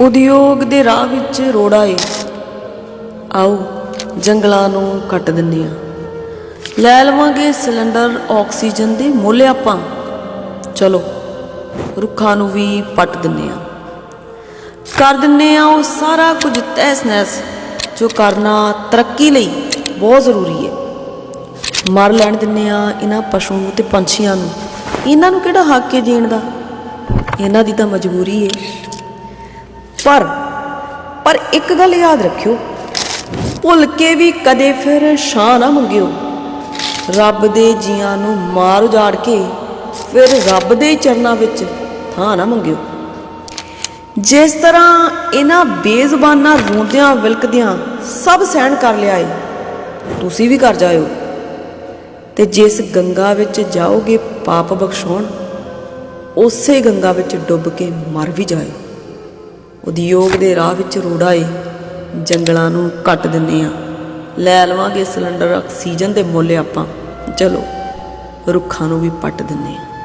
ਉਦਯੋਗ ਦੇ ਰਾਹ ਵਿੱਚ ਰੋੜਾ ਏ। ਆਓ ਜੰਗਲਾਂ ਨੂੰ ਕੱਟ ਦਿੰਨੇ ਆ ਲੈ ਲਵਾਂਗੇ ਸਿਲੰਡਰ, ਆਕਸੀਜਨ ਦੇ ਮੁੱਲ ਆਪਾਂ। ਚਲੋ, ਰੁੱਖਾਂ ਨੂੰ ਵੀ ਪੱਟ ਦਿੰਨੇ ਆ ਕਰ ਦਿੰਨੇ ਆ ਉਹ ਸਾਰਾ ਕੁਝ ਤਹਿਸ ਨਹਿਸ ਜੋ ਕਰਨਾ ਤਰੱਕੀ ਲਈ ਬਹੁਤ ਜ਼ਰੂਰੀ ਹੈ ਮਰ ਲੈਣ ਦਿੰਨੇ ਆ ਇਹਨਾਂ ਪਸ਼ੂ ਤੇ ਪੰਛੀਆਂ ਨੂੰ। ਇਹਨਾਂ ਨੂੰ ਕਿਹੜਾ ਹੱਕ ਹੈ ਜੀਣ ਦਾ? ਇਹਨਾਂ ਦੀ ਤਾਂ ਮਜਬੂਰੀ ਹੈ ਪਰ ਪਰ ਇੱਕ ਗੱਲ ਯਾਦ ਰੱਖਿਓ ਭੁੱਲ ਕੇ ਵੀ ਕਦੇ ਫਿਰ ਸ਼ਾਹ ਨਾ ਮੰਗਿਓ। ਰੱਬ ਦੇ ਜੀਆਂ ਨੂੰ ਮਾਰ ਉਜਾੜ ਕੇ ਫਿਰ ਰੱਬ ਦੇ ਚਰਨਾਂ ਵਿੱਚ ਥਾਂ ਨਾ ਮੰਗਿਓ। ਜਿਸ ਤਰ੍ਹਾਂ ਇਹਨਾਂ ਬੇਜ਼ਬਾਨਾਂ ਰੋਂਦਿਆਂ ਵਿਲਕਦਿਆਂ ਸਭ ਸਹਿਣ ਕਰ ਲਿਆ ਏ ਤੁਸੀਂ ਵੀ ਕਰ ਜਾਇਓ। ਤੇ ਜਿਸ ਗੰਗਾ ਵਿੱਚ ਜਾਓਗੇ ਪਾਪ ਬਖਸ਼ਾਉਣ, ਉਸੇ ਗੰਗਾ ਵਿੱਚ ਡੁੱਬ ਕੇ ਮਰ ਵੀ ਜਾਇਓ। ਉਦਯੋਗ ਦੇ ਰਾਹ ਵਿੱਚ ਰੋੜਾ ਏ। ਜੰਗਲਾਂ ਨੂੰ ਕੱਟ ਦਿੰਨੇ ਆ। ਲੈ ਲਵਾਂਗੇ ਸਿਲੰਡਰ, ਆਕਸੀਜਨ ਦੇ ਮੁੱਲ ਆਪਾਂ। ਚਲੋ, ਰੁੱਖਾਂ ਨੂੰ ਵੀ ਪੱਟ ਦਿੰਨੇ ਆ।